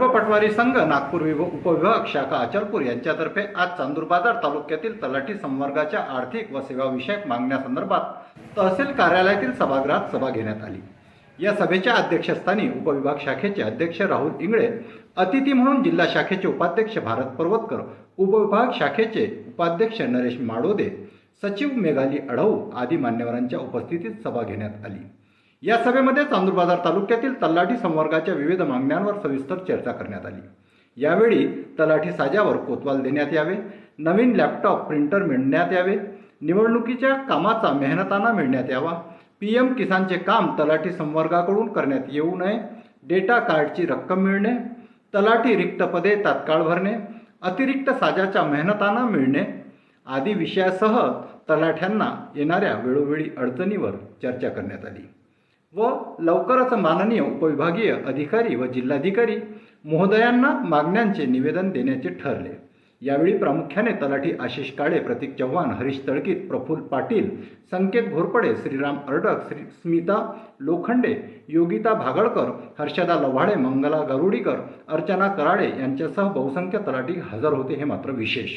पटवारी संघ नागपूर विभ उपविभाग शाखा अचलपूर यांच्यातर्फे आज चांदूर बाजार तालुक्यातील तलाठी संवर्गाच्या आर्थिक व सेवाविषयक मागण्यासंदर्भात तहसील कार्यालयातील सभागृहात सभा घेण्यात आली. या सभेच्या अध्यक्षस्थानी उपविभाग शाखेचे अध्यक्ष राहुल इंगळे अतिथी म्हणून जिल्हा शाखेचे उपाध्यक्ष भारत पर्वतकर उपविभाग शाखेचे उपाध्यक्ष नरेश माडोदे सचिव मेघाली अढऊ आदी मान्यवरांच्या उपस्थितीत सभा घेण्यात आली. या सभेमध्ये चांदूर बाजार तालुक्यातील तलाठी संवर्गाच्या विविध मागण्यांवर सविस्तर चर्चा करण्यात आली. यावेळी तलाठी साजावर कोतवाल देण्यात यावे नवीन लॅपटॉप प्रिंटर मिळण्यात यावे निवडणुकीच्या कामाचा मेहनताना मिळण्यात यावा पी एम किसानचे काम तलाठी संवर्गाकडून करण्यात येऊ नये डेटा कार्डची रक्कम मिळणे तलाठी रिक्त पदे तात्काळ भरणे अतिरिक्त साजाच्या मेहनताना मिळणे आदी विषयासह तलाठ्यांना येणाऱ्या वेळोवेळी अडचणीवर चर्चा करण्यात आली. व लवकरच माननीय उपविभागीय अधिकारी व जिल्हाधिकारी महोदयांना मागण्यांचे निवेदन देण्याचे ठरले. यावेळी प्रामुख्याने तलाठी आशिष काळे प्रतीक चव्हाण हरीश तळकीत प्रफुल्ल पाटील संकेत घोरपडे श्रीराम अर्डक श्री स्मिता लोखंडे योगिता भागळकर हर्षदा लव्हाडे मंगला गरुडीकर अर्चना कराडे यांच्यासह बहुसंख्य तलाठी हजर होते हे मात्र विशेष.